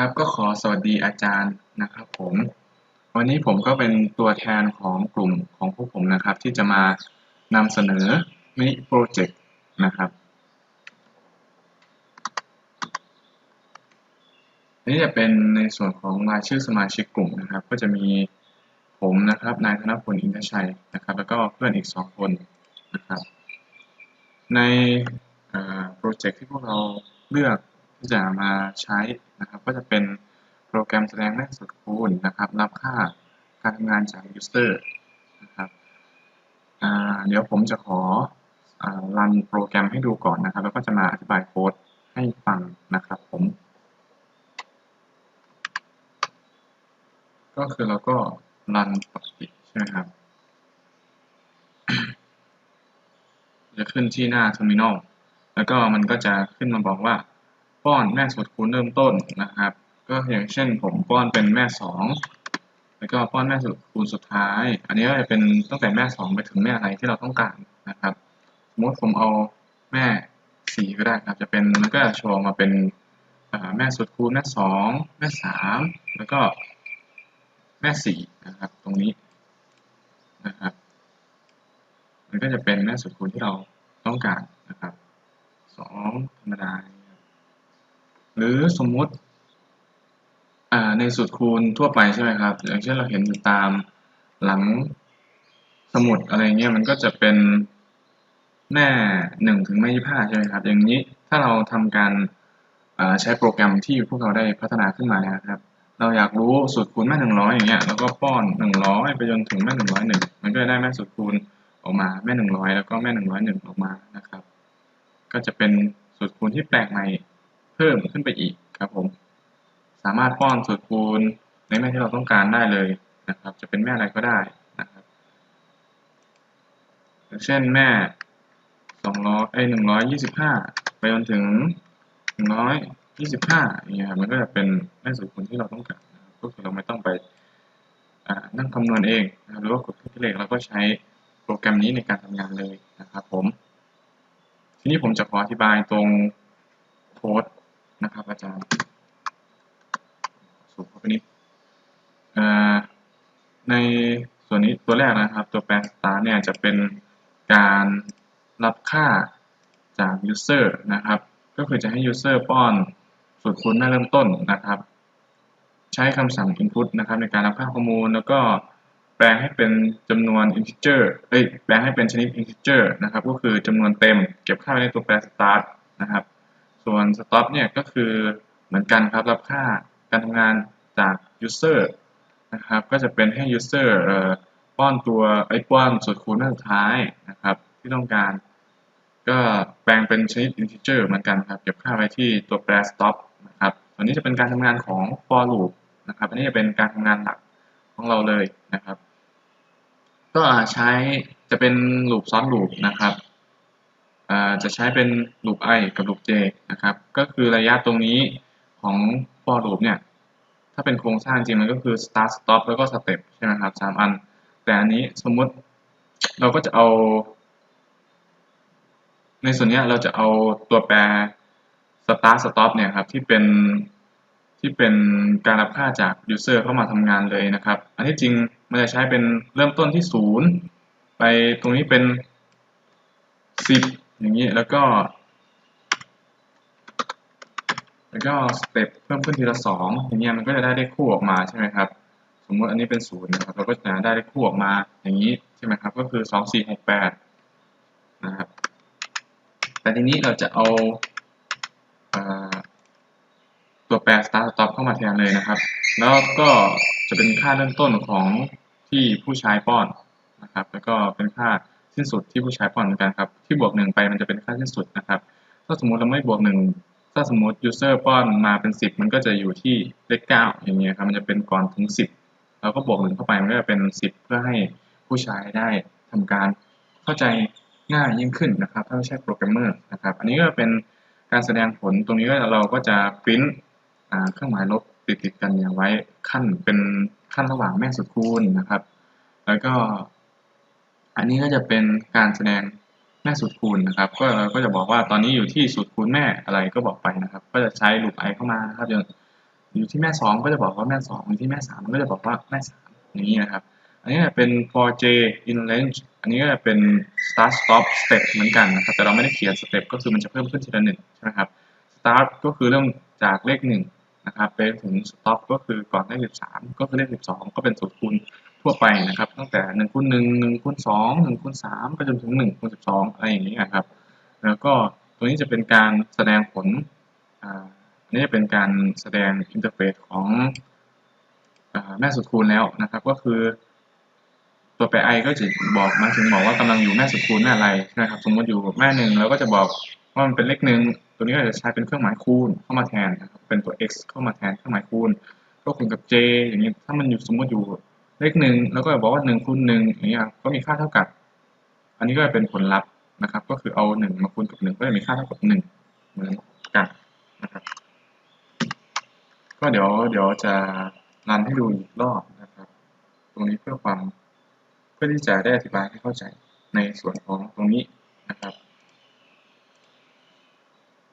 ครับก็ขอสวัสดีอาจารย์นะครับผม วันนี้ผมก็เป็นตัวแทนของกลุ่มของพวกผมนะครับ ที่จะมานำเสนอมินิโปรเจกต์นะครับนนี้จะเป็นในส่วนของรายชื่อสมาชิกกลุ่มนะครับ ก็จะมีผมนะครับนายธนพลอินทชัยนะครับ แล้วก็เพื่อนอีกสองคนนะครับ ในโปรเจกต์ที่พวกเราเลือกที่จะมาใช้ นะครับ ก็จะเป็นโปรแกรมแสดงแม่สุดคูณนะครับ รับค่าการทำงานจาก user นะครับเดี๋ยวผมจะขอรันโปรแกรมให้ดูก่อนนะครับ แล้วก็จะมาอธิบายโค้ดให้ฟังนะครับผม ก็คือเราก็รันปกติใช่ไหมครับจะขึ้นที่หน้า terminal แล้วก็มันก็จะขึ้นมาบอกว่า ป้อนแม่สุดคูณเริ่มต้นนะครับ ก็อย่างเช่นผมป้อนเป็นแม่สองแล้วก็ป้อนแม่สุดคูณสุดท้าย อันนี้ก็จะเป็นตั้งแต่แม่สองไปถึงแม่อะไรที่เราต้องการนะครับ สมมติผมเอาแม่สี่ก็ได้ครับ จะเป็นมันก็จะโชว์มาเป็นแม่สุดคูณแม่สองแม่สามแล้วก็แม่สี่นะครับ ตรงนี้นะครับ มันก็จะเป็นแม่สุดคูณที่เราต้องการนะครับสองธรรมดา หรือสมมุติในสูตรคูณทั่วไปใช่ไหมครับ อย่างเช่นเราเห็นอยู่ตามหลังสมุดอะไรเงี้ยมันก็จะเป็นแม่หนึ่งถึงแม่ยี่ห้าใช่ไหมครับ อย่างนี้ถ้าเราทำการใช้โปรแกรมที่พวกเราได้พัฒนาขึ้นมานะครับ เราอยากรู้สูตรคูณแม่หนึ่งร้อยอย่างเงี้ยแล้วก็ป้อนหนึ่งร้อยไปจนถึงแม่หนึ่งร้อยหนึ่งมันก็จะได้แม่สูตรคูณออกมาแม่หนึ่งร้อยแล้วก็แม่หนึ่งร้อยหนึ่งออกมานะครับ ก็จะเป็นสูตรคูณที่แปลกใหม่ เพิ่มขึ้นไปอีกครับผม สามารถป้อนสูตรคูณในแม่ที่เราต้องการได้เลยนะครับ จะเป็นแม่อะไรก็ได้นะครับเช่นแม่สองร้อยไอหนึ่งร้อยยี่สิบห้าไปจนถึงหนึ่งร้อยยี่สิบห้าอย่างเงี้ยมันก็จะเป็นแม่สูตรคูณที่เราต้องการก็คือเราไม่ต้องไปนั่งคำนวณเองหรือว่ากดคลิกเลขเราก็ใช้โปรแกรมนี้ในการทำงานเลยนะครับผม ทีนี้ผมจะขออธิบายตรงโค้ด นะครับ อาจารย์สูบเข้าไปนิดในส่วนนี้ตัวแรกนะครับ ตัวแปลง start เนี่ยจะเป็นการรับค่าจาก user นะครับ ก็คือจะให้ user ป้อนสูตรคูณแม่เริ่มต้นนะครับ ใช้คำสั่ง input นะครับในการรับค่าข้อมูล แล้วก็แปลงให้เป็นจำนวน integer เอ้ยแปลงให้เป็นชนิด integer นะครับ ก็คือจำนวนเต็ม เก็บค่าไว้ในตัวแปร start นะครับ ส่วน stop เนี่ยก็คือเหมือนกันครับรับค่าการทำงานจาก user นะครับ ก็จะเป็นให้ user ป้อนตัวไอ้ป้อนสูตรคูณสุดท้ายนะครับ ที่ต้องการ ก็แปลงเป็นชนิด integer เหมือนกันครับ เก็บค่าไว้ที่ตัวแปร stop นะครับตัวนี้จะเป็นการทำงานของ for loop นะครับ อันนี้จะเป็นการทำงานหลักของเราเลยนะครับ ก็ใช้จะเป็น loop ซ้อน loop นะครับ จะใช้เป็น loop i กับ loop j นะครับ ก็คือระยะตรงนี้ของ for loop เนี่ย ถ้าเป็นโครงสร้างจริงมันก็คือ start stop แล้วก็ step ใช่ไหมครับสามอัน แต่อันนี้สมมุติเราก็จะเอา ในส่วนนี้เราจะเอาตัวแปร start stop เนี่ยครับที่เป็นที่เป็นการรับค่าจาก user เข้ามาทำงานเลยนะครับ อันที่จริงมันจะใช้เป็นเริ่มต้นที่ 0 ไปตรงนี้เป็น 10 อย่างนี้แล้วก็ แล้วก็สเต็ปเพิ่มขึ้นทีละสองอย่างเงี้ยมันก็จะได้เลขคู่ออกมาใช่ไหมครับสมมติอันนี้เป็นศูนย์นะครับเราก็จะได้เลขคู่ออกมาอย่างนี้ใช่ไหมครับก็คือสองสี่หกแปดนะครับแต่ทีนี้เราจะเอาตัวแปร start stop เข้ามาแทนเลยนะครับ แล้วก็จะเป็นค่าเริ่มต้นของที่ผู้ใช้ป้อนนะครับ แล้วก็เป็นค่า สิ้นสุดที่ผู้ใช้ป้อนเหมือนกันครับ ที่บวกหนึ่งไปมันจะเป็นค่าสิ้นสุดนะครับ ถ้าสมมติเราไม่บวกหนึ่งถ้าสมมติ user ป้อนมาเป็นสิบมันก็จะอยู่ที่เลขเก้าอย่างเงี้ยครับ มันจะเป็นก่อนถึงสิบเราก็บวกหนึ่งเข้าไปมันก็จะเป็นสิบเพื่อให้ผู้ใช้ได้ทำการเข้าใจง่ายยิ่งขึ้นนะครับ ถ้าไม่ใช่โปรแกรมเมอร์นะครับ อันนี้ก็เป็นการแสดงผลตรงนี้ก็เราก็จะพิมพ์เครื่องหมายลบติดติดกันเนี่ยไว้ขั้นเป็นขั้นระหว่างแม่สุดคูณนะครับ แล้วก็ อันนี้ก็จะเป็นการแสดงแม่สูตรคูณนะครับ ก็เราก็จะบอกว่าตอนนี้อยู่ที่สูตรคูณแม่อะไรก็บอกไปนะครับ ก็จะใช้ลูป i เข้ามานะครับอย่างอยู่ที่แม่สองก็จะบอกว่าแม่สองอยู่ที่แม่สามก็จะบอกว่าแม่สามอย่างนี้นะครับ อันนี้เป็น for j in range อันนี้ก็จะเป็น start stop step เหมือนกันนะครับ แต่เราไม่ได้เขียน step ก็คือมันจะเพิ่มขึ้นทีละหนึ่งใช่ไหมครับ start ก็คือเริ่มจากเลขหนึ่งนะครับไปถึง stop ก็คือก่อนเลขสิบสามก็คือเลขสิบสองก็เป็นสูตรคูณ ทั่วไปนะครับ ตั้งแต่หนึ่งคูณหนึ่งหนึ่งคูณสองหนึ่งคูณสามไปจนถึงหนึ่งคูณสิบสองอะไรอย่างนี้นะครับ แล้วก็ตัวนี้จะเป็นการแสดงผลอันนี้จะเป็นการแสดงอินเทอร์เฟซของอแม่สุดคูณแล้วนะครับ ก็คือ ตัวแปร i ก็จะบอกมาถึงบอกว่ากำลังอยู่แม่สุดคูณแม่อะไรนะครับ สมมติอยู่แม่หนึ่งเราก็จะบอกว่ามันเป็นเลขหนึ่งตัวนี้ก็จะใช้เป็นเครื่องหมายคูณเข้ามาแทนนะครับเป็นตัว x เข้ามาแทนเครื่องหมายคูณก็คูณกับ j อย่างนี้ถ้ามันอยู่สมมติอยู่ เลขหนึ่งแล้วก็บอกว่าหนึ่งคูณหนึ่งอย่างนี้ยก็มีค่าเท่ากับ อันนี้ก็จะเป็นผลลัพธ์นะครับ ก็คือเอาหนึ่งมาคูณกับหนึ่งก็จะมีค่าเท่ากับหนึ่งเหมือนกันนะครับ ก็เดี๋ยวเดี๋ยวจะรันให้ดูอีกรอบนะครับ ตรงนี้เพื่อความเพื่อที่จะได้อธิบายให้เข้าใจในส่วนของตรงนี้นะครับ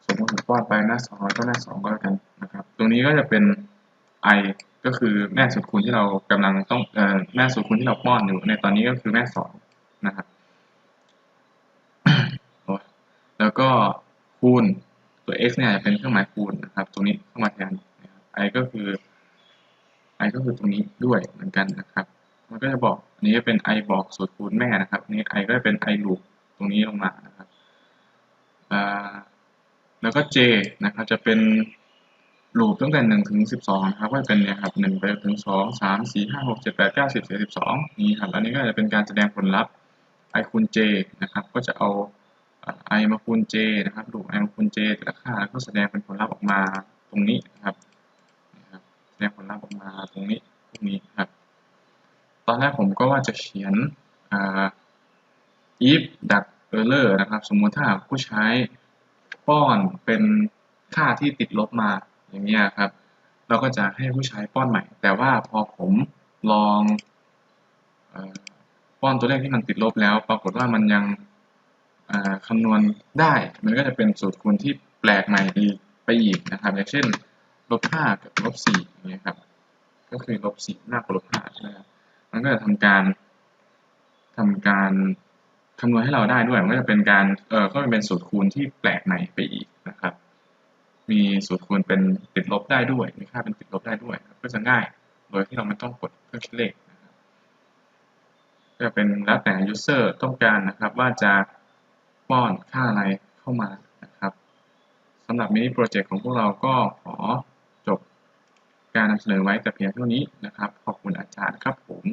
สมมติผมป้อนไปหน้าสองก็หน้าสองก็แล้วกันนะครับ ตรงนี้ก็จะเป็น i ก็คือแม่สุดคูณที่เรากำลังต้องเอ่อแม่สุดคูณที่เราป้อนอยู่ในตอนนี้ก็คือแม่สองนะครับโอ้แล้วก็คูณตัว x เนี่ยเป็นเครื่องหมายคูณนะครับ ตรงนี้เข้ามาแทน i ก็คือ i ก็คือตรงนี้ด้วยเหมือนกันนะครับ มันก็จะบอกอันนี้จะเป็น i บอกสูตรคูณแม่นะครับนี้ i ก็จะเป็น i ลูปตรงนี้ลงมานะครับแล้วก็ j นะครับจะเป็น ลูปตั้งแต่หนึ่งถึงสิบสองนะครับก็จะเป็นเนี่ยครับหนึ่งไปถึงสองสามสี่ห้าหกเจ็ดแปดเก้าสิบสิบสิบสองนี้ครับอันนี้ก็จะเป็นการแสดงผลลัพธ์ i คูณ j นะครับก็จะเอา i มาคูณ j นะครับลูป i มาคูณ j แต่ละค่าก็แสดงเป็นผลลัพธ์ออกมาตรงนี้นะครับแสดงผลลัพธ์ออกมาตรงนี้ตรงนี้ครับตอนแรกผมก็ว่าจะเขียน if ดัก error นะครับ สมมติถ้าผู้ใช้ป้อนเป็นค่าที่ติดลบมา อย่างนี้ครับ เราก็จะให้ผู้ใช้ป้อนใหม่ แต่ว่าพอผมลองอป้อนตัวเลขที่มันติดลบแล้ว ปรากฏว่ามันยังคำนวณได้ มันก็จะเป็นสูตรคูณที่แปลกใหม่อีไปอีกนะครับ อย่างเช่นลบห้ากับลบสี่อย่างนี้ยครับ ก็คือลบสี่มากกว่าลบห้าใช่ไหมครับมันก็จะทำการทำการคำนวณให้เราได้ด้วย มันก็จะเป็นการ เออก็เป็นสูตรคูณที่แปลกใหม่ไปอีกนะครับ มีสูตรคูณเป็นติดลบได้ด้วย มีค่าเป็นติดลบได้ด้วย ก็จะง่าย โดยที่เราไม่ต้องกดเครื่องคิดเลขนะครับก็เป็นแล้วแต่ user ต้องการนะครับ ว่าจะป้อนค่าอะไรเข้ามานะครับสำหรับมินิโปรเจกต์ของพวกเราก็ขอจบการนำเสนอไว้แต่เพียงเท่านี้นะครับ ขอบคุณอาจารย์ครับผม